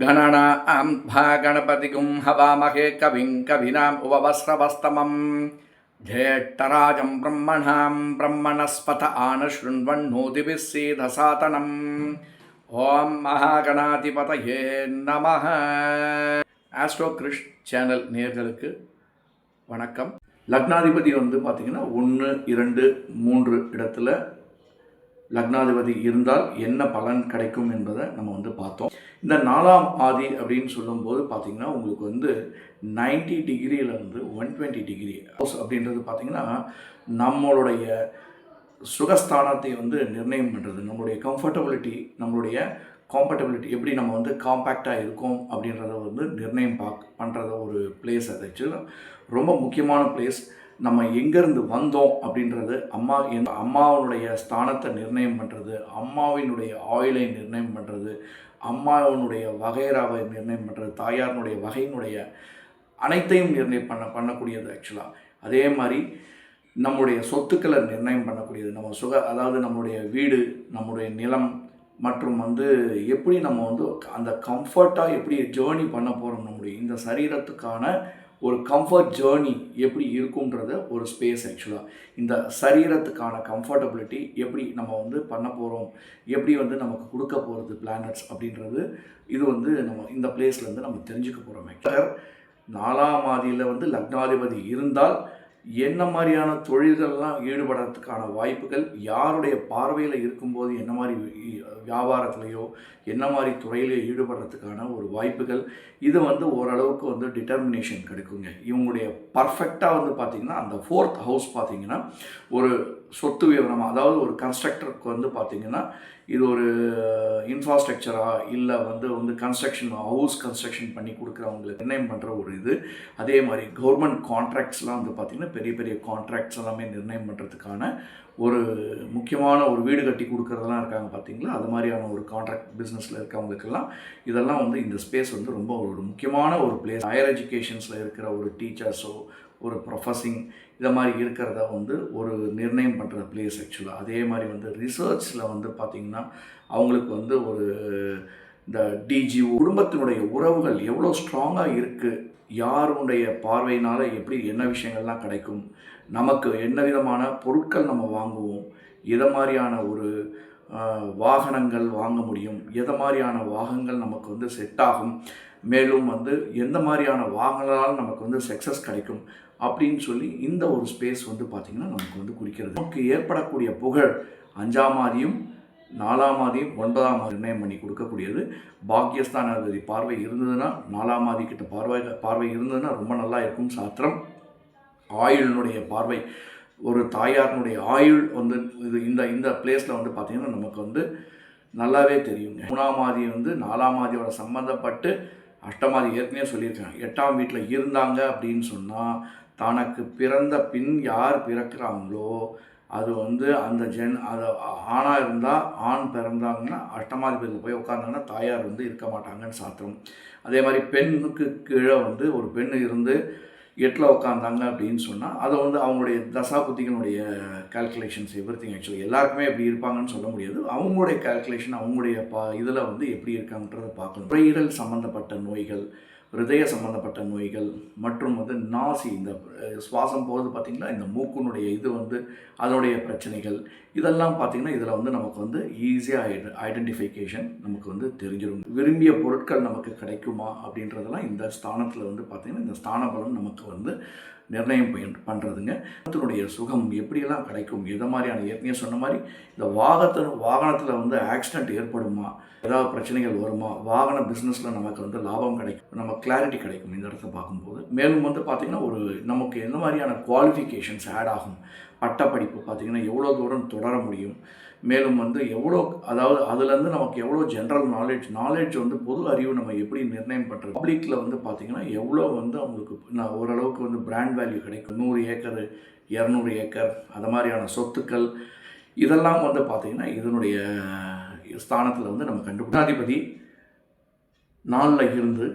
கணனாம் பா கணபதிகும் ஹவாமகே கவிங் கவினாம் உபவஸ்ரவஸ்தமம் ஜேஷ்டராஜம் பிரம்மணாம் பிரம்மணஸ்பத ஆனஷுண்வன்னோதிபிர் சீதசாதனம் ஓம் மகாகணாதிபதயே நம ஆஸ்ட்ரோ கிருஷ் சேனல் நேர்களுக்கு வணக்கம். லக்னாதிபதி வந்து பார்த்திங்கன்னா ஒன்று இரண்டு மூன்று இடத்துல லக்னாதிபதி இருந்தால் என்ன பலன் கிடைக்கும் என்பதை நம்ம வந்து பார்த்தோம். இந்த நாலாம் ஆதி அப்படின்னு சொல்லும்போது பார்த்திங்கன்னா உங்களுக்கு வந்து 90 டிகிரியிலேருந்து ஒன் டுவெண்ட்டி டிகிரி அப்படின்றது பார்த்திங்கன்னா நம்மளுடைய சுகஸ்தானத்தை வந்து நிர்ணயம் பண்ணுறது நம்மளுடைய கம்ஃபர்டபிலிட்டி நம்மளுடைய காம்பட்டபிலிட்டி எப்படி நம்ம வந்து காம்பேக்டாக இருக்கோம் அப்படின்றத வந்து நிர்ணயம் பாக் பண்ணுறத ஒரு பிளேஸ் அது ரொம்ப முக்கியமான பிளேஸ் நம்ம எங்கேருந்து வந்தோம் அப்படின்றது அம்மா எந்த அம்மாவனுடைய ஸ்தானத்தை நிர்ணயம் பண்ணுறது அம்மாவினுடைய ஆயிலை நிர்ணயம் பண்ணுறது அம்மாவனுடைய வகைராவை நிர்ணயம் பண்ணுறது தாயாரினுடைய வகையினுடைய அனைத்தையும் நிர்ணயம் பண்ண பண்ணக்கூடியது ஆக்சுவலாக அதே மாதிரி நம்முடைய சொத்துக்களை நிர்ணயம் பண்ணக்கூடியது. நம்ம சுக அதாவது நம்மளுடைய வீடு நம்முடைய நிலம் மற்றும் வந்து எப்படி நம்ம வந்து அந்த கம்ஃபர்ட்டாக எப்படி ஜேர்னி பண்ண போகிறோம் நம்முடைய இந்த சரீரத்துக்கான ஒரு கம்ஃபர்ட் ஜேர்னி எப்படி இருக்குன்றத ஒரு ஸ்பேஸ் ஆக்சுவலாக இந்த சரீரத்துக்கான கம்ஃபர்டபிலிட்டி எப்படி நம்ம வந்து பண்ண போகிறோம் எப்படி வந்து நமக்கு கொடுக்க போகிறது பிளானட்ஸ் அப்படின்றது இது வந்து நம்ம இந்த பிளேஸ்லேருந்து நம்ம தெரிஞ்சுக்க போகிறோம் நாலாம் மாதியில் வந்து லக்னாதிபதி இருந்தால் என்ன மாதிரியான தொழில்கள்லாம் ஈடுபடுறதுக்கான வாய்ப்புகள் யாருடைய பார்வையில் இருக்கும்போது என்ன மாதிரி வியாபாரத்துலேயோ என்ன மாதிரி துறையிலையோ ஈடுபடுறதுக்கான ஒரு வாய்ப்புகள் இது வந்து ஓரளவுக்கு வந்து டிட்டர்மினேஷன் கிடைக்குங்க. இவங்களுடைய பர்ஃபெக்டாக வந்து பார்த்திங்கன்னா அந்த ஃபோர்த் ஹவுஸ் பார்த்திங்கன்னா ஒரு சொத்து விவரமாக அதாவது ஒரு கன்ஸ்ட்ரக்டருக்கு வந்து பார்த்திங்கன்னா இது ஒரு இன்ஃப்ராஸ்ட்ரக்சரா இல்லை வந்து வந்து கன்ஸ்ட்ரக்ஷன் ஹவுஸ் கன்ஸ்ட்ரக்ஷன் பண்ணி கொடுக்குறவங்களுக்கு நிர்ணயம் பண்ணுற ஒரு இது. அதே மாதிரி கவர்மெண்ட் கான்ட்ராக்ட்ஸ்லாம் வந்து பார்த்திங்கன்னா பெரிய பெரிய கான்ட்ராக்ட்ஸ் எல்லாமே நிர்ணயம் பண்ணுறதுக்கான ஒரு முக்கியமான ஒரு வீடு கட்டி கொடுக்குறதெல்லாம் இருக்காங்க பார்த்திங்களா? அது மாதிரியான ஒரு கான்ட்ராக்ட் பிஸ்னஸில் இருக்கவங்களுக்கெல்லாம் இதெல்லாம் வந்து இந்த ஸ்பேஸ் வந்து ரொம்ப ஒரு முக்கியமான ஒரு பிளேஸ் ஹையர் எஜுகேஷன்ஸில் இருக்கிற ஒரு டீச்சர்ஸோ ஒரு ப்ரொஃபஸிங் இதை மாதிரி இருக்கிறத வந்து ஒரு நிர்ணயம் பண்ணுற பிளேஸ் ஆக்சுவலாக அதே மாதிரி வந்து ரிசர்ச்சில் வந்து பார்த்திங்கன்னா அவங்களுக்கு வந்து ஒரு இந்த டிஜி குடும்பத்தினுடைய உறவுகள் எவ்வளோ ஸ்ட்ராங்காக இருக்குது யாருடைய பார்வையினால் எப்படி என்ன விஷயங்கள்லாம் கிடைக்கும் நமக்கு என்ன விதமான பொருட்கள் நம்ம வாங்குவோம் இதை மாதிரியான ஒரு வாகனங்கள் வாங்க முடியும். எதை மாதிரியான வாகனங்கள் நமக்கு வந்து செட் ஆகும்? மேலும் வந்து எந்த மாதிரியான வாகனங்களால் நமக்கு வந்து சக்ஸஸ் கிடைக்கும்? அப்படின்னு சொல்லி இந்த ஒரு ஸ்பேஸ் வந்து பார்த்திங்கன்னா நமக்கு வந்து குறிக்கிறது. நமக்கு ஏற்படக்கூடிய புகழ் அஞ்சாம் ஆதியும் நாலாம் ஆதியும் ஒன்பதாம் ஆதி நிர்ணயம் பண்ணி கொடுக்கக்கூடியது. பாக்கியஸ்தானாதிபதி பார்வை இருந்ததுன்னா நாலாம் மாதிக்கிட்ட பார்வை பார்வை இருந்ததுன்னா ரொம்ப நல்லா இருக்கும் சாத்திரம். ஆயுளினுடைய பார்வை. ஒரு தாயாரினுடைய ஆயுள் வந்து இது இந்த இந்த பிளேஸில் வந்து பார்த்திங்கன்னா நமக்கு வந்து நல்லாவே தெரியுங்க. மூணாம் ஆதி வந்து நாலாம் ஆதியோட சம்மந்தப்பட்டு அஷ்டமாதி ஏற்கனவே சொல்லியிருக்காங்க. எட்டாம் வீட்டில் இருந்தாங்க அப்படின்னு சொன்னால் தனக்கு பிறந்த பின் யார் பிறக்கிறாங்களோ அது வந்து அந்த ஜென் அது ஆணாக இருந்தால் ஆண் பிறந்தாங்கன்னா அஷ்டமாதிபதியில் போய் உட்காந்தாங்கன்னா தாயார் வந்து இருக்க மாட்டாங்கன்னு சாத்திரம். அதே மாதிரி பெண்ணுக்கு கீழே வந்து ஒரு பெண் இருந்து எட்டில் உட்காந்தாங்க அப்படின்னு சொன்னால் அதை வந்து அவங்களுடைய தசாபுத்திகளுடைய கால்குலேஷன்ஸ் எவ்ரி திங் ஆக்சுவலி எல்லாருக்குமே எப்படி இருப்பாங்கன்னு சொல்ல முடியாது. அவங்களுடைய கால்குலேஷன் அவங்களுடைய பா இதில் வந்து எப்படி இருக்காங்கன்றதை பார்க்கணும். நுரையீரல் சம்மந்தப்பட்ட நோய்கள் ஹிருதய சம்மந்தப்பட்ட நோய்கள் மற்றும் வந்து நாசி இந்த சுவாசம் போகிறது பார்த்திங்கன்னா இந்த மூக்குனுடைய இது வந்து அதனுடைய பிரச்சனைகள். இதெல்லாம் பார்த்திங்கன்னா இதில் வந்து நமக்கு வந்து ஈஸியாக ஐடென்டிஃபிகேஷன் நமக்கு வந்து தெரிஞ்சிடும். விரும்பிய பொருட்கள் நமக்கு கிடைக்குமா அப்படின்றதெல்லாம் இந்த ஸ்தானத்தில் வந்து பார்த்திங்கன்னா இந்த ஸ்தான பலம் நமக்கு வந்து நிர்ணயம் பண்ணுறதுங்க அதனுடைய சுகம் எப்படியெல்லாம் கிடைக்கும்? எதை மாதிரியான ஏற்கனவே சொன்ன மாதிரி இந்த வாகனத்தில் வாகனத்தில் வந்து ஆக்சிடென்ட் ஏற்படுமா? ஏதாவது பிரச்சனைகள் வருமா? வாகன பிஸ்னஸில் நமக்கு வந்து லாபம் கிடைக்கும். நம்ம கிளாரிட்டி கிடைக்கும். இந்த இடத்த பார்க்கும்போது. மேலும் வந்து பார்த்திங்கன்னா ஒரு நமக்கு எந்த மாதிரியான குவாலிஃபிகேஷன்ஸ் ஆட் ஆகும்? பட்டப்படிப்பு பார்த்திங்கன்னா எவ்வளோ தூரம் தொடர முடியும்? மேலும் வந்து எவ்வளோ அதாவது அதுலேருந்து நமக்கு எவ்வளோ ஜென்ரல் நாலேஜ் நாலேஜ் வந்து பொது அறிவு நம்ம எப்படி நிர்ணயம் பண்ணுறது பப்ளிக்கில் வந்து பார்த்திங்கன்னா எவ்வளோ வந்து அவங்களுக்கு நான் ஓரளவுக்கு வந்து பிராண்ட் வேல்யூ கிடைக்கும். நூறு ஏக்கர் இரநூறு ஏக்கர் அது மாதிரியான சொத்துக்கள் இதெல்லாம் வந்து பார்த்திங்கன்னா இதனுடைய ஸ்தானத்தில் வந்து நம்ம கண்டுபிடிப்பாதிபதி நாளில் இருந்து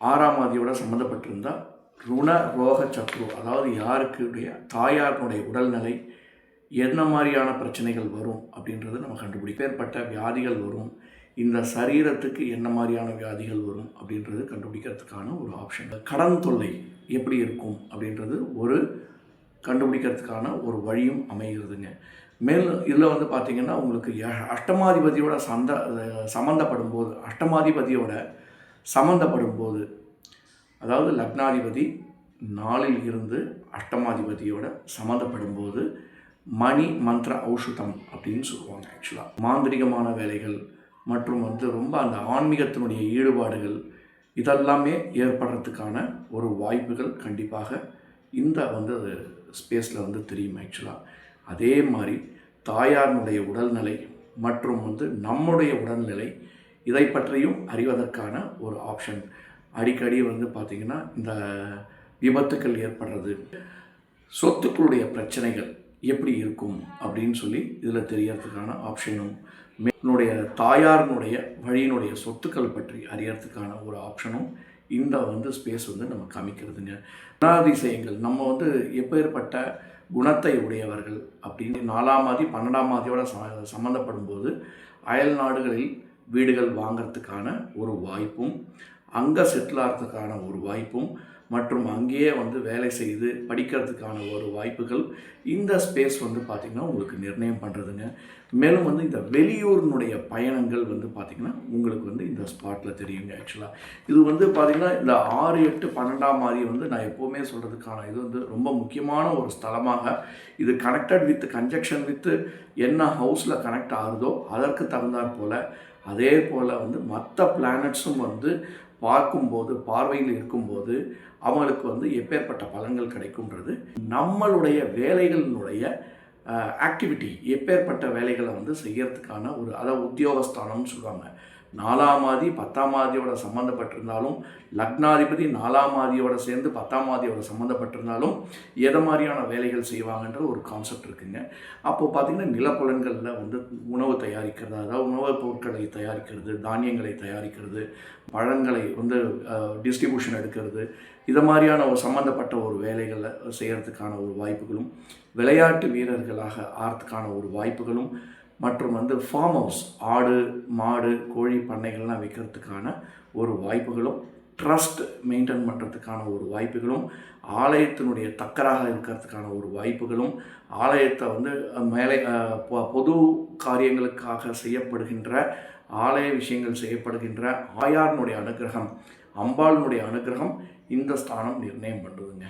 ஆறாம் ஆதியோட சம்மந்தப்பட்டிருந்தால் ருண ரோக சத்ரு அதாவது யாருக்குடைய தாயாருடைய உடல்நிலை என்ன மாதிரியான பிரச்சனைகள் வரும் அப்படின்றது நம்ம கண்டுபிடிக்க ஏற்பட்ட வியாதிகள் வரும் இந்த சரீரத்துக்கு என்ன மாதிரியான வியாதிகள் வரும் அப்படின்றது கண்டுபிடிக்கிறதுக்கான ஒரு ஆப்ஷன் கடன் தொல்லை எப்படி இருக்கும் அப்படின்றது ஒரு கண்டுபிடிக்கிறதுக்கான ஒரு வழியும் அமைகிறதுங்க. மேலும் இதில் வந்து பார்த்திங்கன்னா உங்களுக்கு அஷ்டமாதிபதியோட சந்த சம்மந்தப்படும் போது அஷ்டமாதிபதியோட சம்மந்தப்படும் போது அதாவது லக்னாதிபதி நாளில் இருந்து அஷ்டமாதிபதியோட சம்மந்தப்படும் போது மணி மந்திர ஔஷதம் அப்படின்னு சொல்லுவாங்க ஆக்சுவலாக மாந்திரிகமான வேலைகள் மற்றும் வந்து ரொம்ப அந்த ஆன்மீகத்தினுடைய ஈடுபாடுகள் இதெல்லாமே ஏற்படுறதுக்கான ஒரு வாய்ப்புகள் கண்டிப்பாக இந்த வந்து ஸ்பேஸில் வந்து தெரியும் ஆக்சுவலாக அதே மாதிரி தாயாரினுடைய உடல்நிலை மற்றும் வந்து நம்முடைய உடல்நிலை இதை பற்றியும் அறிவதற்கான ஒரு ஆப்ஷன் அடிக்கடி வந்து பார்த்திங்கன்னா இந்த விபத்துக்கள் ஏற்படுறது சொத்துக்களுடைய பிரச்சனைகள் எப்படி இருக்கும் அப்படின்னு சொல்லி இதில் தெரியறதுக்கான ஆப்ஷனும் என்னுடைய தாயாரினுடைய வழியினுடைய சொத்துக்கள் பற்றி அறியறதுக்கான ஒரு ஆப்ஷனும் இந்த வந்து ஸ்பேஸ் வந்து நம்ம காமிக்கிறதுங்க. குணாதிசயங்கள் நம்ம வந்து எப்பேற்பட்ட குணத்தை உடையவர்கள் அப்படின்னு நாலாம் மாதி பன்னெண்டாம் மாதியோட ச சம்மந்தப்படும் போது அயல் நாடுகளில் வீடுகள் வாங்கிறதுக்கான ஒரு வாய்ப்பும் அங்கே செட்டில் ஆகிறதுக்கான ஒரு வாய்ப்பும் மற்றும் அங்கேயே வந்து வேலை செய்து படிக்கிறதுக்கான ஒரு வாய்ப்புகள் இந்த ஸ்பேஸ் வந்து பார்த்திங்கன்னா உங்களுக்கு நிர்ணயம் பண்ணுறதுங்க மேலும் வந்து இந்த வெளியூரினுடைய பயணங்கள் வந்து பார்த்திங்கன்னா உங்களுக்கு வந்து இந்த ஸ்பாட்டில் தெரியுங்க ஆக்சுவலாக இது வந்து பார்த்திங்கன்னா இந்த ஆறு எட்டு பன்னெண்டாம் மாதிரி வந்து நான் எப்போவுமே சொல்கிறதுக்கான இது வந்து ரொம்ப முக்கியமான ஒரு ஸ்தலமாக. இது கனெக்டட் வித் கன்ஜெக்ஷன் வித்து என்ன ஹவுஸில் கனெக்ட் ஆகுதோ அதற்கு தகுந்தாற் போல் அதே போல் வந்து மற்ற பிளானட்ஸும் வந்து பார்க்கும்போது பார்வையில் இருக்கும்போது அவங்களுக்கு வந்து எப்பேற்பட்ட பலன்கள் கிடைக்கும்ன்றது நம்மளுடைய வேலைகளினுடைய ஆக்டிவிட்டி எப்பேற்பட்ட வேலைகளை வந்து செய்யறதுக்கான ஒரு அதாவது உத்தியோகஸ்தானம்னு சொல்லுவாங்க. நாலாம் ஆதி பத்தாம் ஆதியோட சம்மந்தப்பட்டிருந்தாலும் லக்னாதிபதி நாலாம் ஆதியோட சேர்ந்து பத்தாம் ஆதியோட சம்மந்தப்பட்டிருந்தாலும் எதை மாதிரியான வேலைகள் செய்வாங்கன்ற ஒரு கான்செப்ட் இருக்குங்க. அப்போது பார்த்திங்கன்னா நிலப்புலன்களில் வந்து உணவு தயாரிக்கிறது அதாவது உணவுப் பொருட்களை தயாரிக்கிறது தானியங்களை தயாரிக்கிறது பழங்களை வந்து டிஸ்ட்ரிபியூஷன் எடுக்கிறது இதை மாதிரியான ஒரு சம்மந்தப்பட்ட ஒரு வேலைகளை செய்கிறதுக்கான ஒரு வாய்ப்புகளும் விளையாட்டு வீரர்களாக ஆறதுக்கான ஒரு வாய்ப்புகளும் மற்றும் வந்து ஃபார்ம் ஹவுஸ் ஆடு மாடு கோழி பண்ணைகள்லாம் வைக்கிறதுக்கான ஒரு வாய்ப்புகளும் ட்ரஸ்ட் மெயின்டைன் பண்ணுறதுக்கான ஒரு வாய்ப்புகளும் ஆலயத்தினுடைய தக்கராக இருக்கிறதுக்கான ஒரு வாய்ப்புகளும் ஆலயத்தை வந்து மேலே பொது காரியங்களுக்காக செய்யப்படுகின்ற ஆலய விஷயங்கள் செய்யப்படுகின்ற ஆயாரினுடைய அனுகிரகம் அம்பாளினுடைய அனுகிரகம் இந்த ஸ்தானம் நிர்ணயம் பண்ணுறதுங்க